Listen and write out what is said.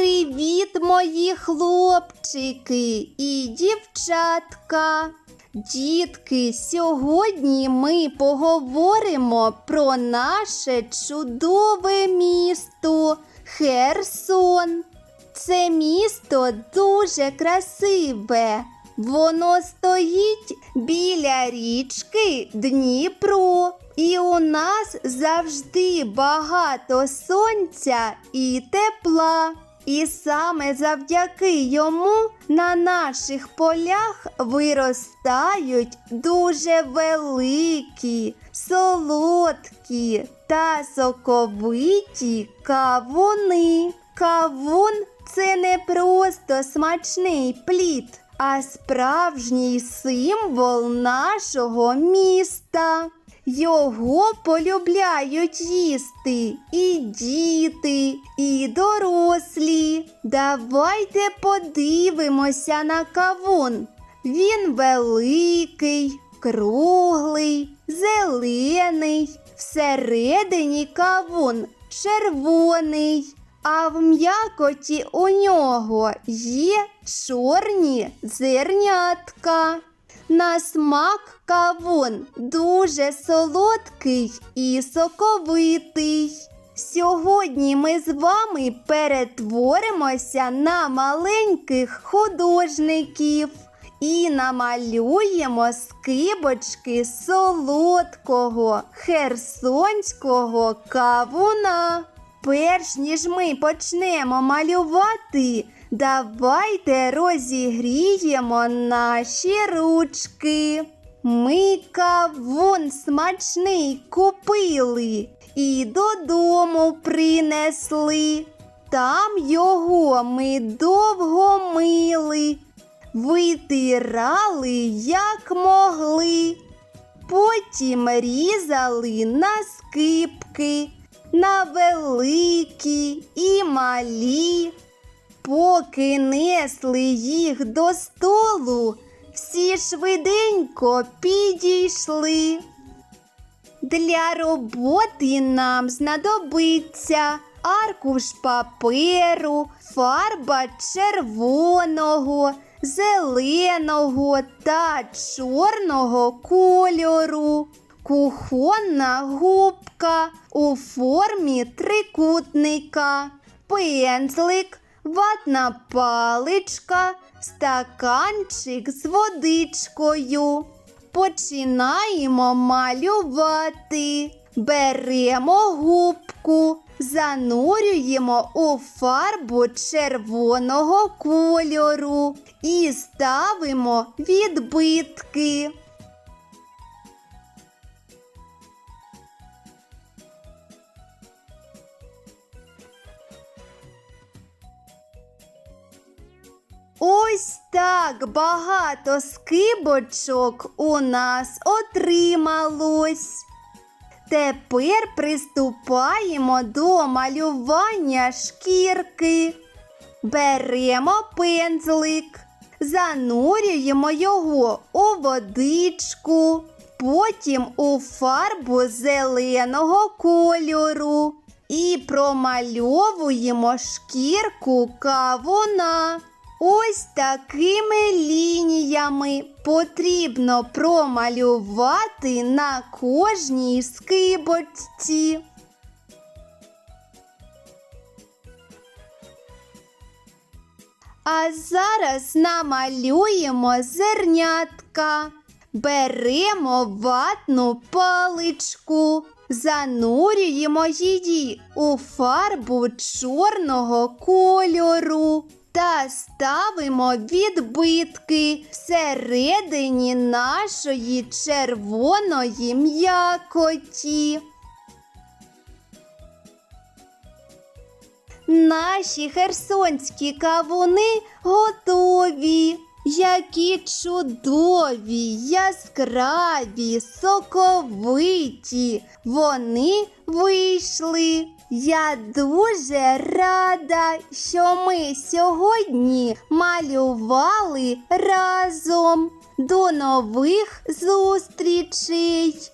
Привіт, мої хлопчики і дівчатка. Дітки, сьогодні ми поговоримо про наше чудове місто Херсон. Це місто дуже красиве. Воно стоїть біля річки Дніпро. І у нас завжди багато сонця і тепла. І саме завдяки йому на наших полях виростають дуже великі, солодкі та соковиті кавуни. Кавун це не просто смачний плід, а справжній символ нашого міста. Його полюбляють їсти і діти, і дорослі. Давайте подивимося на кавун. Він великий, круглий, зелений. Всередині кавун червоний, а в м'якоті у нього є чорні зернятка. На смак кавун дуже солодкий і соковитий. Сьогодні ми з вами перетворимося на маленьких художників і намалюємо скибочки солодкого херсонського кавуна. Перш ніж ми почнемо малювати, давайте розігріємо наші ручки. Ми кавун смачний купили і додому принесли. Там його ми довго мили, витирали, як могли. Потім різали на скипки, на великі і малі. Поки несли їх до столу, всі швиденько підійшли. Для роботи нам знадобиться аркуш паперу, фарба червоного, зеленого та чорного кольору, кухонна губка у формі трикутника, пензлик, ватна паличка, стаканчик з водичкою. Починаємо малювати. Беремо губку, занурюємо у фарбу червоного кольору і ставимо відбитки. Ось так багато скибочок у нас отрималось. Тепер приступаємо до малювання шкірки. Беремо пензлик, занурюємо його у водичку, потім у фарбу зеленого кольору і промальовуємо шкірку кавуна. Ось такими лініями потрібно промалювати на кожній скибочці. А зараз намалюємо зернятка. Беремо ватну паличку, занурюємо її у фарбу чорного кольору та ставимо відбитки всередині нашої червоної м'якоті. Наші херсонські кавуни готові. Які чудові, яскраві, соковиті вони вийшли. Я дуже рада, що ми сьогодні малювали разом. До нових зустрічей!